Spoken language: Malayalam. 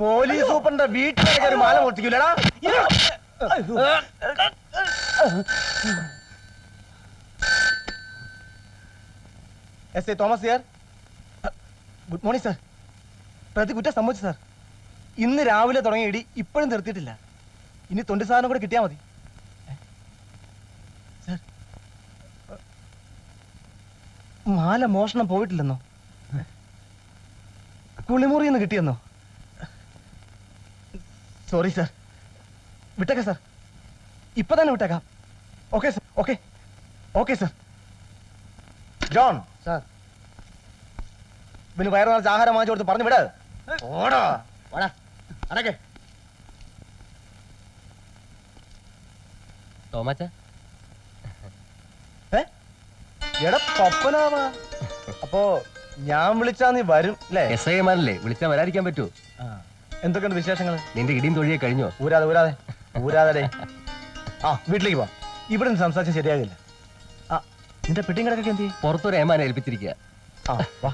പോലീസ് സൂപ്പറിന്റെ വീട്ടിൽ ഒരു മാല പൊട്ടിക്കൂലടാ S A Thomas sir. Good morning sir. പ്രതി കുറ്റം സംഭവിച്ചു സാർ. ഇന്ന് രാവിലെ തുടങ്ങിയ ഇടി ഇപ്പോഴും നിർത്തിയിട്ടില്ല. ഇനി തൊണ്ടി സാധനം കൂടെ കിട്ടിയാൽ മതി. സാർ. മാല മോഷണം പോയിട്ടില്ലെന്നോ? കുളിമുറിയിൽ നിന്ന് കിട്ടിയെന്നോ? സോറി സാർ വിട്ടേക്കാം സാർ ഇപ്പൊ തന്നെ വിട്ടേക്കാം. Okay sir okay okay sir John sir പിന്നെ വയറു നിറച്ച് ആഹാരം വാങ്ങിച്ചു കൊടുത്ത് പറഞ്ഞു വിട്. ഓടാ. വാടാ. അടക്കേ. തോമാച്ച? പപ്പനാവാ അപ്പോ ഞാൻ വിളിച്ചാ നീ വരും അല്ലേ എസ് ഐ മാരല്ലേ വിളിച്ചാൽ വരാതിരിക്കാൻ പറ്റുമോ എന്തൊക്കെയുണ്ട് വിശേഷങ്ങൾ? നിന്റെ ഇടിയും തൊഴിയെ കഴിഞ്ഞോ? ഊരാതെ ഊരാതെ ഊരാതെ ആ വീട്ടിലേക്ക് പോ ഇവിടെ നിന്ന് സംസാരിച്ചാൽ ശരിയാകില്ല. ആ നിന്റെ പെട്ടിങ്ങടക്കൊക്കെ കിടക്കൊക്കെ എന്ത് ചെയ്യും? പുറത്തൊരു ഏമാനെ ഏൽപ്പിച്ചിരിക്കുക ആ വാ.